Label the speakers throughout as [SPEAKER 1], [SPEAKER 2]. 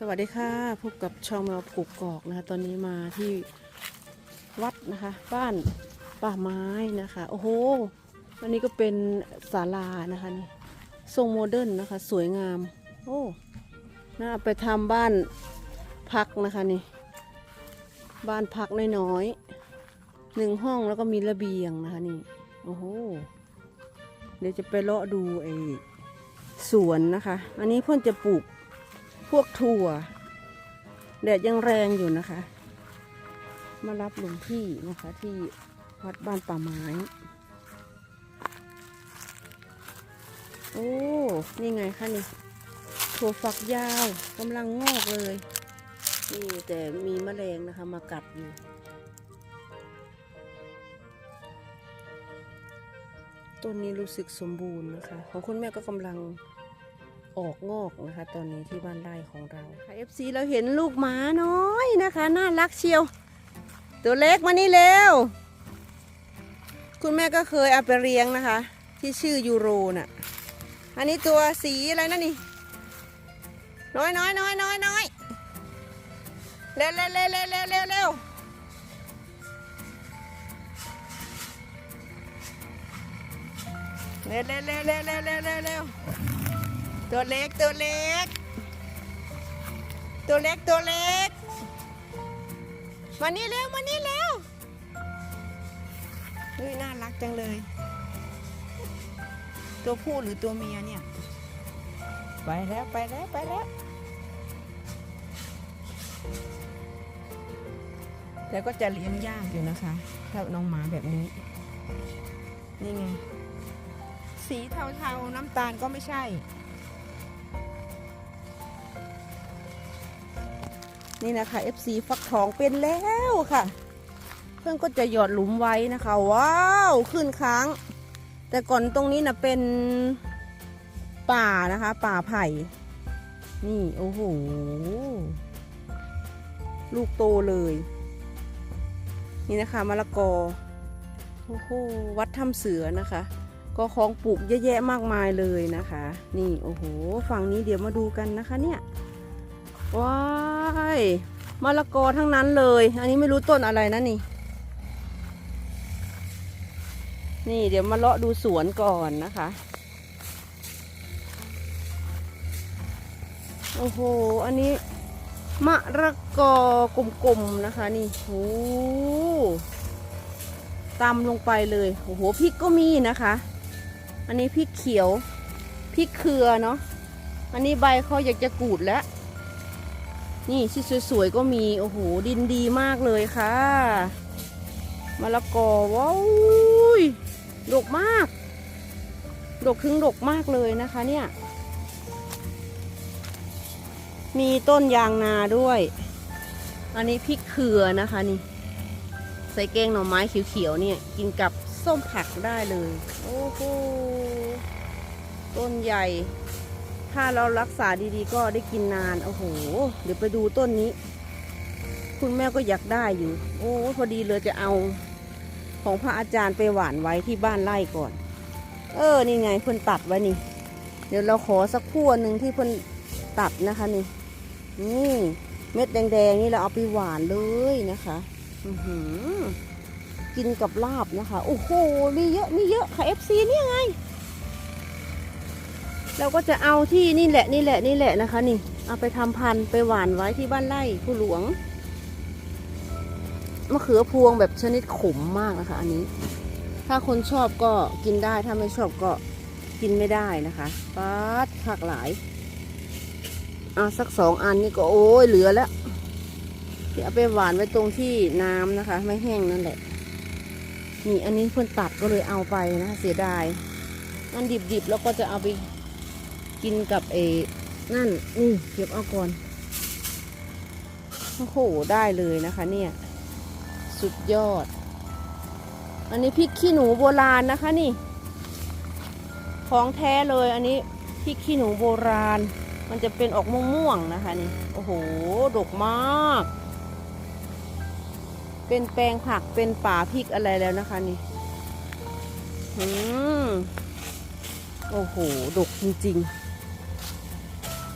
[SPEAKER 1] สวัสดีค่ะพบกับช่องแมวผูกกอกนะคะตอนนี้มาที่วัดนะคะ บ้านป่าไม้นะคะ โอ้โหอันนี้ก็เป็นศาลานะคะนี่ทรงโมเดิร์นนะคะ สวยงาม โอ้น่าไปทำบ้านพักนะคะนี่ บ้านพักน้อยๆหนึ่งห้องแล้วก็มีระเบียงนะคะนี่ โอ้โห เดี๋ยวจะไปเลาะดูไอ้สวนนะคะ อันนี้เพื่อนจะปลูก พวกถั่วแดดยังแรงอยู่นะคะ มารับหลวงพี่นะคะที่วัดบ้านป่าไม้ โอ้ นี่ไงคะนี่ถั่วฝักยาวกำลังงอกเลย นี่แต่มีแมลงนะคะมากัดอยู่ต้นนี้รู้สึกสมบูรณ์นะคะ ของคุณแม่ก็กำลัง ออกงอกนะคะตอนนี้ที่บ้านไร่ของเราค่ะ FC เราเห็นลูกหมาน้อยนะคะน่ารักเชียว ตัวเล็กมานี่เร็ว คุณแม่ก็เคยเอาไปเลี้ยงนะคะ ที่ชื่อยูโรน่ะอันนี้ตัวสีอะไรนะนี่ น้อยน้อยน้อยน้อยน้อยเร็วเร็วเร็วเร็วเร็วเร็วเร็วเร็วเร็วเร็วเร็วเร็วเร็วเร็วเร็ว ตัวเล็กตัวเล็ก ตัวเล็กตัวเล็ก มานี่เร็วมานี่เร็วเฮ้ยน่ารักจังเลย ตัวผู้หรือตัวเมียเนี่ย ไปแล้วไปแล้วไปแล้วแต่ก็จะเลี้ยงยากอยู่นะคะถ้าน้องหมาแบบนี้ นี่ไง สีเทาๆน้ำตาลก็ไม่ใช่ นี่นะคะ FC ฟักทองเป็นแล้วค่ะ เพื่อนก็จะหยอดหลุมไว้นะคะ ว้าวขึ้นค้าง แต่ก่อนตรงนี้นะเป็นป่านะคะ ป่าไผ่นี่โอ้โหลูกโตเลย นี่นะคะมะละกอโอ้โหวัดถ้ำเสือนะคะ ก็ของปลูกเยอะแยะมากมายเลยนะคะ นี่โอ้โหฝั่งนี้เดี๋ยวมาดูกันนะคะเนี่ย ว้า มะละกอทั้งนั้นเลย อันนี้ไม่รู้ต้นอะไรนะนี่ นี่เดี๋ยวมาเลาะดูสวนก่อนนะคะ โอ้โห อันนี้มะระกอกลมๆนะคะ นี่โอ้ตำลงไปเลย โอ้โห พริกก็มีนะคะ อันนี้พริกเขียว พริกเครือเนาะ อันนี้ใบเขาอยากจะกูดแล้ว นี่ที่สวยๆก็มี โอ้โห ดินดีมากเลยค่ะ มะละกอว้าวดกมาก ดกถึงดกมากเลยนะคะเนี่ย มีต้นยางนาด้วย อันนี้พริกเขือนะคะนี่ ใส่แกงหน่อไม้เขียวๆเนี่ย กินกับส้มผักได้เลย โอ้โห ต้นใหญ่ ถ้าเรารักษาดีๆ ก็ได้กินนาน โอ้โห เดี๋ยวไปดูต้นนี้ คุณแม่ก็อยากได้อยู่ โอ้พอดีเลยจะเอาของพระอาจารย์ไปหวานไว้ที่บ้านไร่ก่อน เออ นี่ไงเพิ่นตัดไว้นี่ เดี๋ยวเราขอสักพั่วหนึ่งที่เพิ่นตัดนะคะนี่ นี่เม็ดแดงๆนี่เราเอาไปหวานเลยนะคะอือหือกินกับลาบนะคะ โอ้โห มีเยอะ มีเยอะค่ะ FC เนี่ไง เราก็จะเอาที่นี่แหละนี่แหละนี่แหละนะคะ นี่ เอาไปทำพันธุ์ไปหวานไว้ที่บ้านไร่ผู้หลวงมะเขือพวงแบบชนิดขมมากนะคะ อันนี้ ถ้าคนชอบก็กินได้ถ้าไม่ชอบก็กินไม่ได้นะคะปัดผักหลายเอาสักสองอันนี่ก็โอ้ยเหลือแล้วเดี๋ยวเอาไปหวานไว้ตรงที่น้ำนะคะ ไม่แห้งนั่นแหละนี่อันนี้เพื่อนตัดก็เลยเอาไปนะคะเสียดายอันดิบๆแล้วก็จะเอาไป กินกับเอนั่นนี่เก็บเอาก่อนโอ้โหได้เลยนะคะเนี่ย สุดยอด อันนี้พริกขี้หนูโบราณนะคะนี่ ของแท้เลยอันนี้พริกขี้หนูโบราณ มันจะเป็นออกม่วงๆนะคะนี่ โอ้โหดกมาก เป็นแปลงผักเป็นป่าพริกอะไรแล้วนะคะนี่อืมโอ้โหดกจริงๆ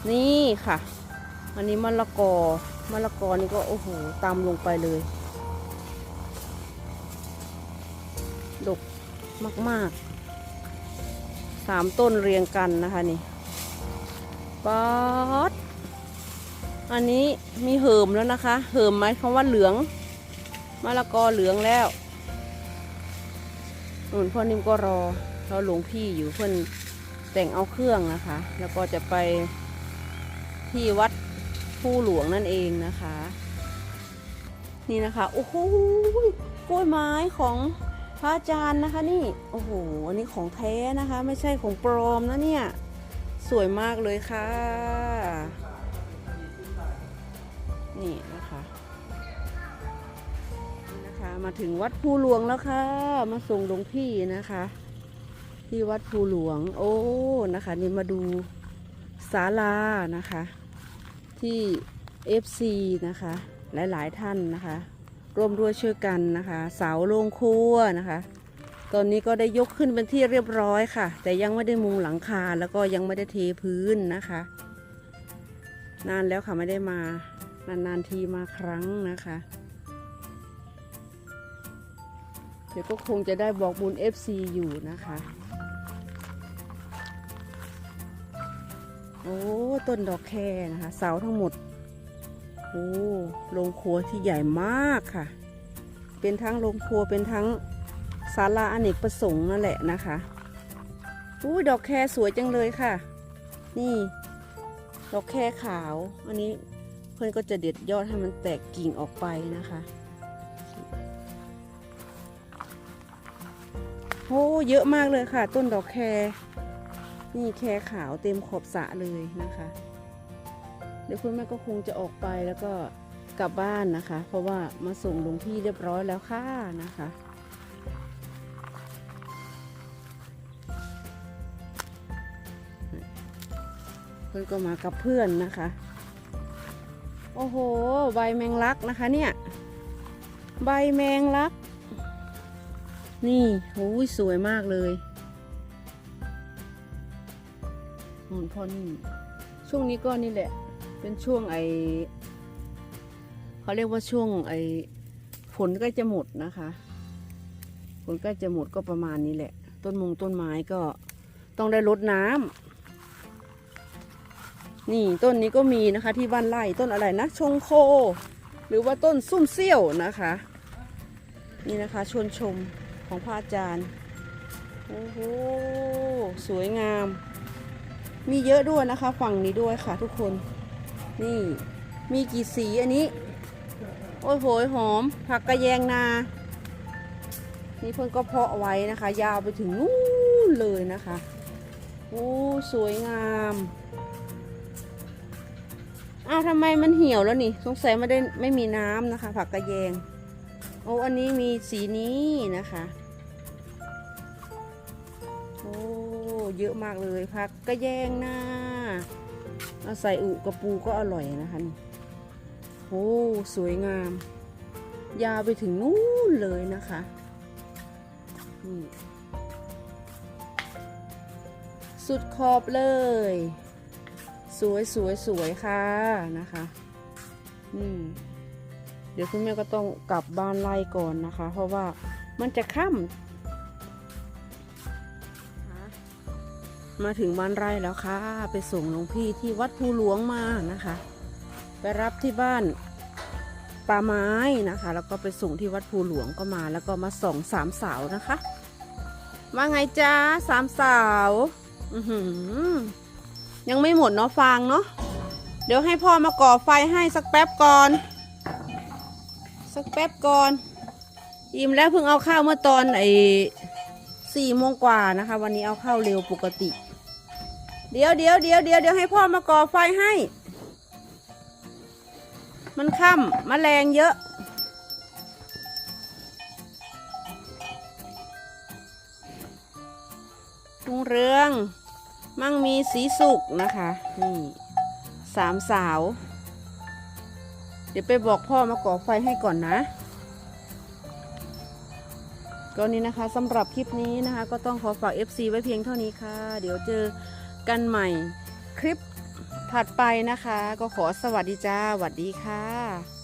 [SPEAKER 1] นี่ค่ะ อันนี้มะละกอมะละกอนี่ก็โอ้โหตามลงไปเลย ดกมากๆสามต้นเรียงกันนะคะนี่ป๊อดอันนี้มีเหิมแล้วนะคะ เหิมไหมคำว่าเหลืองมะละกอเหลืองแล้วนุ่นพ่อนิ่มก็รอเรอหลวงพี่อยู่เพื่อนแต่งเอาเครื่องนะคะ แล้วก็จะไป ที่วัดผู้หลวงนั่นเองนะคะ นี่นะคะ โอ้โหกล้วยไม้ของพระอาจารย์นะคะนี่ โอ้โหอันนี้ของแท้นะคะ ไม่ใช่ของปลอมนะเนี่ย สวยมากเลยค่ะ นี่นะคะนี่นะคะมาถึงวัดภูหลวงแล้วค่ะ มาส่งหลวงพี่นะคะ ที่วัดภูหลวง โอ้นะคะ นี่มาดู ศาลานะคะ ที่ FC นะคะ หลายๆท่านนะคะ ร่วมด้วยช่วยกันนะคะ เสาโรงครัวนะคะ ตอนนี้ก็ได้ยกขึ้นเป็นที่เรียบร้อยค่ะ แต่ยังไม่ได้มุงหลังคาแล้วก็ยังไม่ได้เทพื้นนะคะ นานแล้วค่ะไม่ได้มานานๆทีมาครั้งนะคะเดี๋ยวก็คงจะได้บอกบุญ FC อยู่นะคะ อ้ต้นดอกแคนะคะ เสาทั้งหมด โอ้โรงครัวที่ใหญ่มากค่ะ เป็นทั้งโรงครัวเป็นทั้งศาลาอเนกประสงค์นั่นแหละนะคะอู้ดอกแคสวยจังเลยค่ะ นี่ ดอกแคขาว อันนี้เพื่อนก็จะเด็ดยอดให้มันแตกกิ่งออกไปนะคะโอ้เยอะมากเลยค่ะ ต้นดอกแค นี่แคขาวเต็มขอบสะเลยนะคะ เดี๋ยวคุณแม่ก็คงจะออกไปแล้วก็กลับบ้านนะคะ เพราะว่ามาส่งหลวงพี่เรียบร้อยแล้วค่ะนะคะเพื่อนก็มากับเพื่อนนะคะ โอ้โห ใบแมงลักนะคะเนี่ย ใบแมงลัก นี่โอ้ยสวยมากเลย หมุนพ่อนี่ช่วงนี้ก็นี่แหละ เป็นช่วงไอเขาเรียกว่าช่วงไอฝนใกล้จะหมดนะคะฝนใกล้จะหมดก็ประมาณนี้แหละ ต้นมงต้นไม้ก็ต้องได้รดน้ำนี่ต้นนี้ก็มีนะคะ ที่บ้านไร่ต้นอะไรนะชงโค หรือว่าต้นซุ่มเซี่ยวนะคะ นี่นะคะชวนชมของพระอาจารย์โอ้โหสวยงาม มีเยอะด้วยนะคะ ฝั่งนี้ด้วยค่ะ ทุกคน นี่มีกี่สีอันนี้ โอ้ยโหยหอม ผักกระแยงนา นี่เพิ่นก็เพาะไว้นะคะ ยาวไปถึงนู่นเลยนะคะโอ้สวยงามอ้าวทำไมมันเหี่ยวแล้วนี่ สงสัยไม่ได้ไม่มีน้ำนะคะ ผักกระแยง โอ้อันนี้มีสีนี้นะคะ เยอะมากเลยผักกระแยงหน้าเอาใส่อุกระปูก็อร่อยนะคะนี่โอ้สวยงาม ยาวไปถึงนู่นเลยนะคะนี่สุดขอบเลย สวยสวยสวยค่ะนะคะอืมเดี๋ยวคุณแม่ก็ต้องกลับบ้านไล่ก่อนนะคะ เพราะว่ามันจะค่ำ มาถึงบ้านไร่แล้วค่ะ ไปส่งหลวงพี่ที่วัดภูหลวงมานะคะ ไปรับที่บ้านป่าไม้นะคะ แล้วก็ไปส่งที่วัดภูหลวงก็มาแล้วก็มาส่องสามสาวนะคะ ว่าไงจ้าสามสาวยังไม่หมดเนาะฟางเนาะเดี๋ยวให้พ่อมาก่อไฟให้สักแป๊บก่อน สักแป๊บก่อนอิ่มแล้วเพิ่งเอาข้าวเมื่อตอนไอ้สี่โมงกว่านะคะ วันนี้เอาข้าวเร็วปกติ เดี๋ยวเดี๋ยวเดี๋ยวเดี๋ยวเดี๋ยวให้พ่อมาก่อไฟให้ มันค่ำมแมลงเยอะรุ่งเรือง มั่งมีสีสุกนะคะ นี่สามสาว เดี๋ยวไปบอกพ่อมาก่อไฟให้ก่อนนะก็นี้นะคะสำหรับคลิปนี้นะคะ ก็ต้องขอฝาก FC ไว้เพียงเท่านี้ค่ะ เดี๋ยวเจอ กันใหม่คลิปถัดไปนะคะ ก็ขอสวัสดีจ้าสวัสดีค่ะ